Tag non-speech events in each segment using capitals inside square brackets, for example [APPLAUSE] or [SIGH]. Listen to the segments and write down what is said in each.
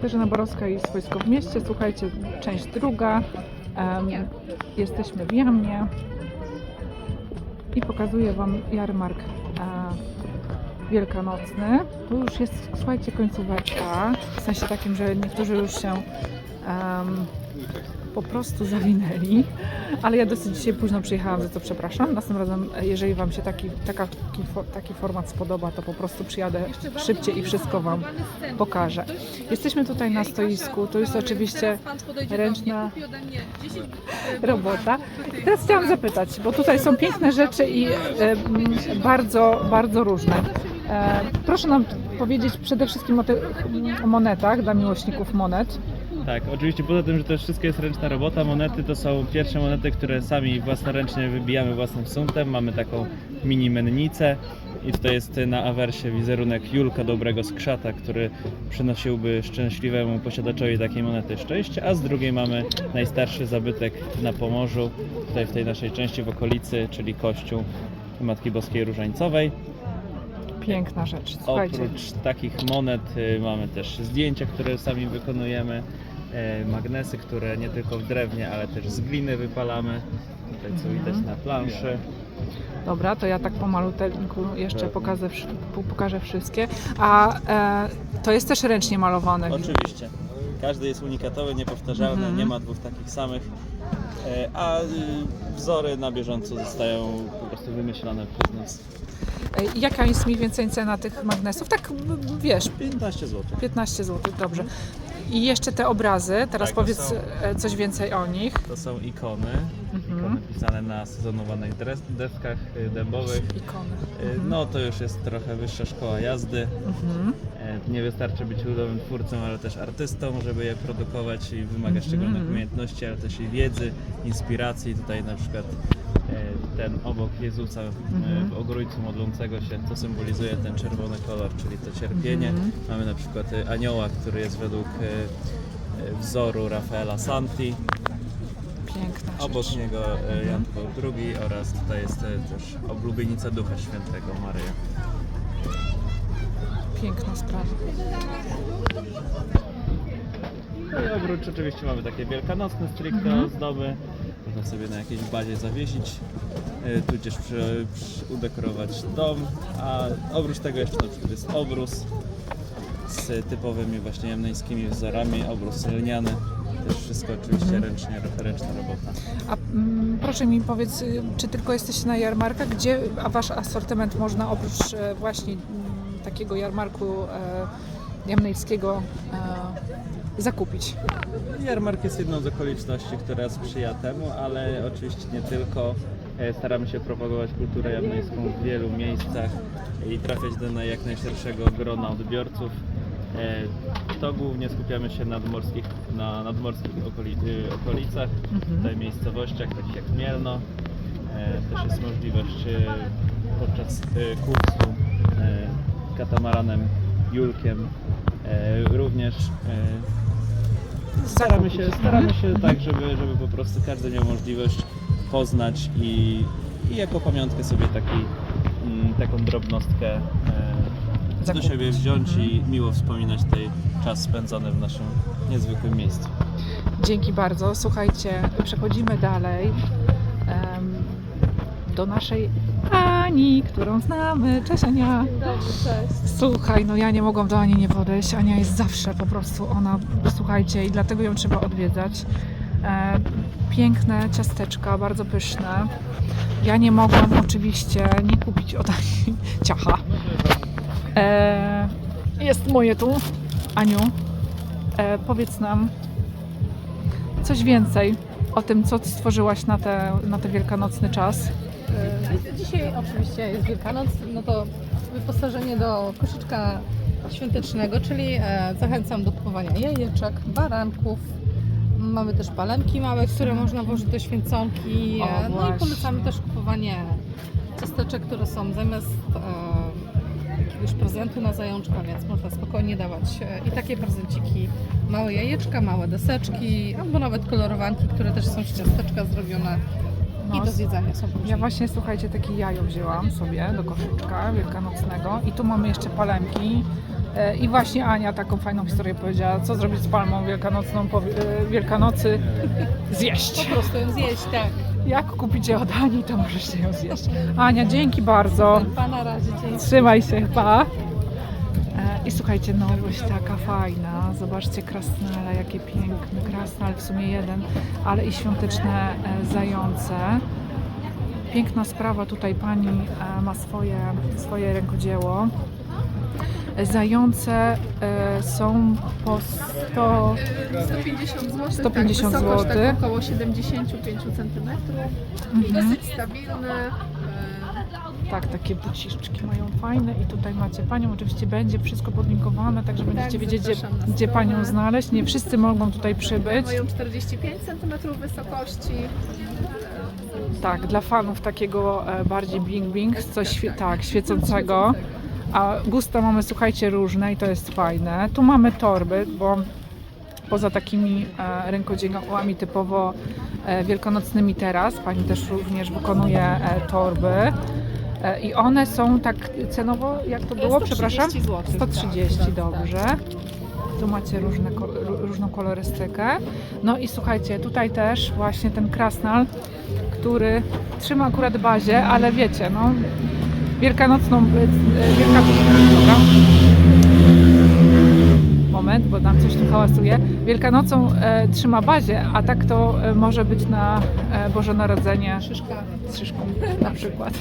Katarzyna Borowska i Swojsko w mieście. Słuchajcie, część druga. Em, jesteśmy w Jamnie i pokazuję Wam jarmark e, wielkanocny. Tu już jest, słuchajcie, końcóweczka. W sensie takim, że niektórzy już się em, po prostu zawinęli. Ale ja dosyć dzisiaj późno przyjechałam, za co przepraszam. Następnym razem, e, jeżeli Wam się taki, taka, taki, taki format spodoba, to po prostu przyjadę szybciej i wszystko Wam pokażę. Jesteśmy tutaj na stoisku. To jest oczywiście ręczna robota. I teraz chciałam zapytać, bo tutaj są piękne rzeczy i e, bardzo, bardzo różne. E, proszę nam powiedzieć przede wszystkim o tych monetach dla miłośników monet. Tak, oczywiście poza tym, że to wszystko jest ręczna robota, monety to są pierwsze monety, które sami własnoręcznie wybijamy własnym suntem. Mamy taką mini mennicę i tutaj jest na awersie wizerunek Julka Dobrego Skrzata, który przynosiłby szczęśliwemu posiadaczowi takiej monety szczęście, a z drugiej mamy najstarszy zabytek na Pomorzu, tutaj w tej naszej części w okolicy, czyli kościół Matki Boskiej Różańcowej. Piękna rzecz. Słuchajcie, Oprócz takich monet y, mamy też zdjęcia, które sami wykonujemy, magnesy, które nie tylko w drewnie, ale też z gliny wypalamy. Tutaj co widać na planszy. dobra, to ja tak pomalutku jeszcze pokażę, wszy- po- pokażę wszystkie. A e, to jest też ręcznie malowane. Oczywiście. Każdy jest unikatowy, niepowtarzalny, Mhm. nie ma dwóch takich samych. E, A y, wzory na bieżąco zostają po prostu wymyślone przez nas. E, Jaka jest mniej więcej cena tych magnesów? Tak, wiesz, 15 zł. 15 zł, dobrze. I jeszcze te obrazy, teraz Tak, powiedz są- e, coś więcej o nich. To są ikony, Mhm. ikony pisane na sezonowanych deskach y, dębowych. Ikony. Y, Mhm. No to już jest trochę wyższa szkoła jazdy. Mhm. E, Nie wystarczy być ludowym twórcą, ale też artystą, żeby je produkować i wymaga Mhm. szczególnych umiejętności, ale też i wiedzy, inspiracji. Tutaj na przykład ten obok Jezusa e, Mhm. w ogrójcu modlącego się, to symbolizuje ten czerwony kolor, czyli to cierpienie. Mhm. Mamy na przykład e, anioła, który jest według e, e, wzoru Rafaela Santi. Piękna Obok rzecz. niego e, Jan Paweł II oraz tutaj jest e, też oblubienica Ducha Świętego Maryja. Piękna sprawa. No i oprócz oczywiście mamy takie wielkanocne stricte Mhm. ozdoby. Można sobie na jakiejś bazie zawiesić, y, tudzież przy, przy, udekorować dom. A oprócz tego jeszcze na przykład jest obrus z typowymi właśnie jamneńskimi wzorami, obrus lniany. Też wszystko oczywiście Mhm. ręcznie, ręczna robota. A mm, proszę mi powiedz, y, czy tylko jesteście na jarmarkach? Gdzie a wasz asortyment można oprócz e, właśnie mm, takiego jarmarku e, jamnejskiego e, zakupić? Jarmark jest jedną z okoliczności, która sprzyja temu, ale oczywiście nie tylko. E, Staramy się propagować kulturę jamneńską w wielu miejscach i trafiać do jak najszerszego grona odbiorców. E, To głównie skupiamy się na nadmorskich, na nadmorskich okoli, y, okolicach, Mhm. tutaj miejscowościach takich jak Mielno. Też jest możliwość e, podczas e, kursu katamaranem Julkiem e, również e, Staramy się, staramy się tak, żeby, żeby po prostu każdy miał możliwość poznać i, i jako pamiątkę sobie taki, mm, taką drobnostkę e, do siebie wziąć i miło wspominać tej czas spędzony w naszym niezwykłym miejscu. Dzięki bardzo. Słuchajcie, przechodzimy dalej do naszej Ani, którą znamy. Cześć Ania. Dobrze, cześć. Słuchaj, no ja nie mogłam do Ani nie podejść. Ania jest zawsze po prostu ona, słuchajcie, i dlatego ją trzeba odwiedzać. E, piękne ciasteczka, bardzo pyszne. Ja nie mogłam oczywiście nie kupić od Ani [LAUGHS] ciacha. E, jest moje tu. Aniu, e, powiedz nam coś więcej o tym, co stworzyłaś na, na ten wielkanocny czas. Dzisiaj oczywiście jest Wielkanoc, no to wyposażenie do koszyczka świątecznego, czyli e, zachęcam do kupowania jajeczek, baranków. Mamy też palemki małe, które można włożyć do święconki. O, E, no właśnie. i polecamy też kupowanie ciasteczek, które są zamiast e, jakiegoś prezentu na zajączka, więc można spokojnie dawać e, i takie prezenciki. Małe jajeczka, małe deseczki, albo nawet kolorowanki, które też są z ciasteczka zrobione i do zjedzenia są później. Ja właśnie, słuchajcie, takie jajo wzięłam sobie do koszyczka wielkanocnego i tu mamy jeszcze palemki. E, I właśnie Ania taką fajną historię powiedziała, co zrobić z palmą wielkanocną po e, Wielkanocy? Zjeść. Po prostu ją zjeść, tak. Jak kupicie od Ani, to możecie ją zjeść. Ania, dzięki bardzo. Pa na razie, dzięki. Trzymaj się, pa. I słuchajcie, nowość taka fajna. Zobaczcie krasnale, jakie piękne. Krasnal w sumie jeden, ale i świąteczne e, zające. Piękna sprawa, tutaj pani e, ma swoje, swoje rękodzieło. Zające e, są po 100, 150 zł. 150 tak, wysokość zł. Tak, około 75 cm. Mhm. Dosyć stabilne. Tak, takie buciszczki mają fajne i tutaj macie panią. Oczywiście będzie wszystko podlinkowane, także będziecie wiedzieć, gdzie, gdzie panią znaleźć. Nie wszyscy mogą tutaj przybyć. Mają 45 cm wysokości. Tak, dla fanów takiego e, bardziej bling-bling, coś tak, świecącego. A gusta mamy, słuchajcie, różne i to jest fajne. Tu mamy torby, bo poza takimi e, rękodziełami typowo e, wielkanocnymi teraz, pani też również wykonuje torby. E, I one są tak cenowo, jak to było, przepraszam? 130 zł. 130, tak, tak, dobrze. Tu macie różne, różną kolorystykę. No i słuchajcie, tutaj też właśnie ten krasnal, który trzyma akurat bazie, ale wiecie, no wielkanocną, y, wielkanocną, dobra. Moment, bo tam coś tu hałasuje. Wielkanocą e, trzyma bazie, a tak to e, może być na e, Boże Narodzenie. Szyszka. z szyszką [LAUGHS] na przykład.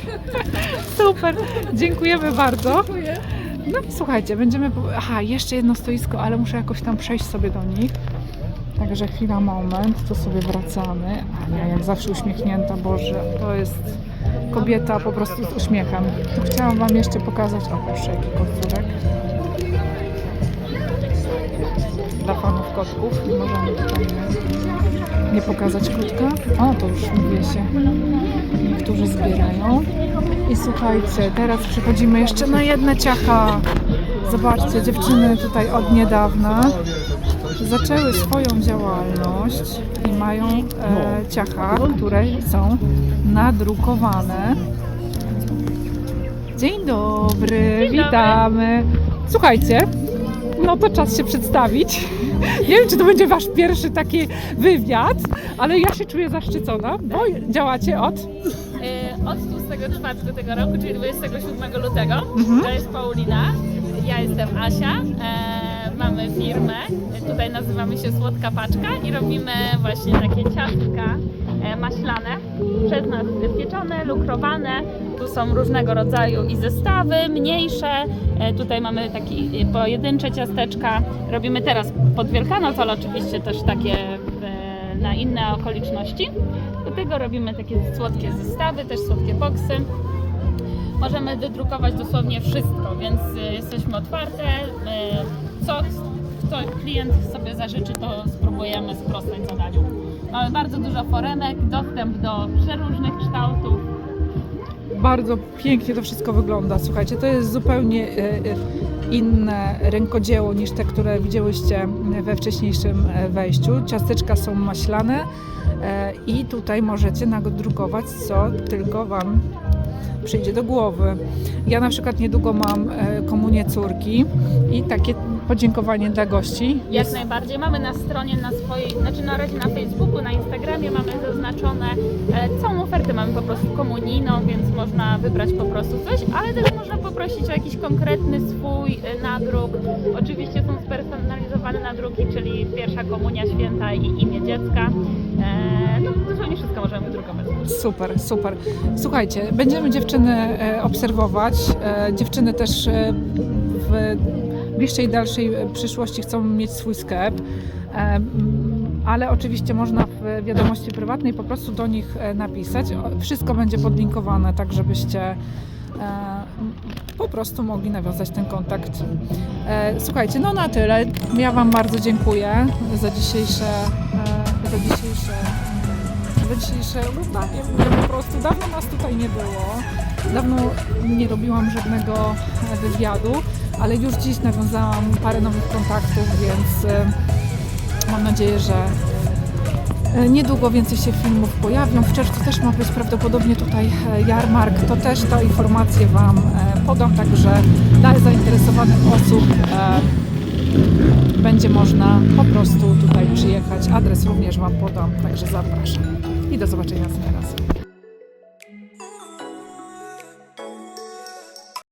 [LAUGHS] Super, dziękujemy bardzo. No i słuchajcie, będziemy. po- Aha, jeszcze jedno stoisko, ale muszę jakoś tam przejść sobie do nich. Także chwila, moment, tu sobie wracamy. Ania, jak zawsze uśmiechnięta, Boże, to jest kobieta po prostu z uśmiechem. Tu chciałam Wam jeszcze pokazać, o proszę, jaki kocurek. Kotków nie możemy tutaj nie, nie pokazać kotka. O, to już mówię się. Niektórzy zbierają. I słuchajcie, teraz przechodzimy jeszcze na jedne ciacha. Zobaczcie, dziewczyny tutaj od niedawna zaczęły swoją działalność i mają e, ciacha, które są nadrukowane. Dzień dobry, witamy. Słuchajcie, no to czas się przedstawić. Nie wiem, czy to będzie wasz pierwszy taki wywiad, ale ja się czuję zaszczycona, bo działacie od E, Od 24 tego roku, czyli 27 lutego. Mhm. To jest Paulina, ja jestem Asia. E, mamy firmę, tutaj nazywamy się Słodka Paczka i robimy właśnie takie ciastka maślane, przez nas pieczone, lukrowane. Tu są różnego rodzaju i zestawy, mniejsze. E, tutaj mamy takie pojedyncze ciasteczka. Robimy teraz pod Wielkanoc, ale oczywiście też takie e, na inne okoliczności. Do tego robimy takie słodkie zestawy, też słodkie boksy. Możemy wydrukować dosłownie wszystko, więc jesteśmy otwarte. Co, co klient sobie zażyczy, to spróbujemy sprostać zadaniu. Mamy bardzo dużo foremek, dostęp do przeróżnych kształtów. Bardzo pięknie to wszystko wygląda. Słuchajcie, to jest zupełnie e, e, inne rękodzieło niż te, które widziałyście we wcześniejszym e, wejściu. Ciasteczka są maślane i tutaj możecie nadrukować, co tylko Wam przyjdzie do głowy. Ja na przykład niedługo mam komunię córki i takie podziękowanie dla gości. Jak najbardziej. Mamy na stronie, na swojej, znaczy na razie na Facebooku, na Instagramie mamy zaznaczone e, całą ofertę. Mamy po prostu komunijną, więc można wybrać po prostu coś, ale też można poprosić o jakiś konkretny swój e, nadruk. Oczywiście są spersonalizowane nadruki, czyli pierwsza komunia święta i imię dziecka. E, no dosłownie wszystko możemy wydrukować. Super, super. Słuchajcie, będziemy dziewczyny e, obserwować. E, Dziewczyny też w bliższej, dalszej e, przyszłości chcą mieć swój sklep. E, mm, Ale oczywiście można w wiadomości prywatnej po prostu do nich e, napisać. Wszystko będzie podlinkowane, tak żebyście po prostu mogli nawiązać ten kontakt. Słuchajcie, no na tyle. Ja Wam bardzo dziękuję za dzisiejsze, za dzisiejsze za dzisiejsze oglądanie. Po prostu dawno nas tutaj nie było. Dawno nie robiłam żadnego wywiadu, ale już dziś nawiązałam parę nowych kontaktów, więc e, mam nadzieję, że E, Niedługo więcej się filmów pojawią. W czerwcu też ma być prawdopodobnie tutaj e, jarmark. To też te informacje Wam podam, także dla zainteresowanych osób będzie można po prostu tutaj przyjechać. Adres również Wam podam, także zapraszam. I do zobaczenia następnym razem.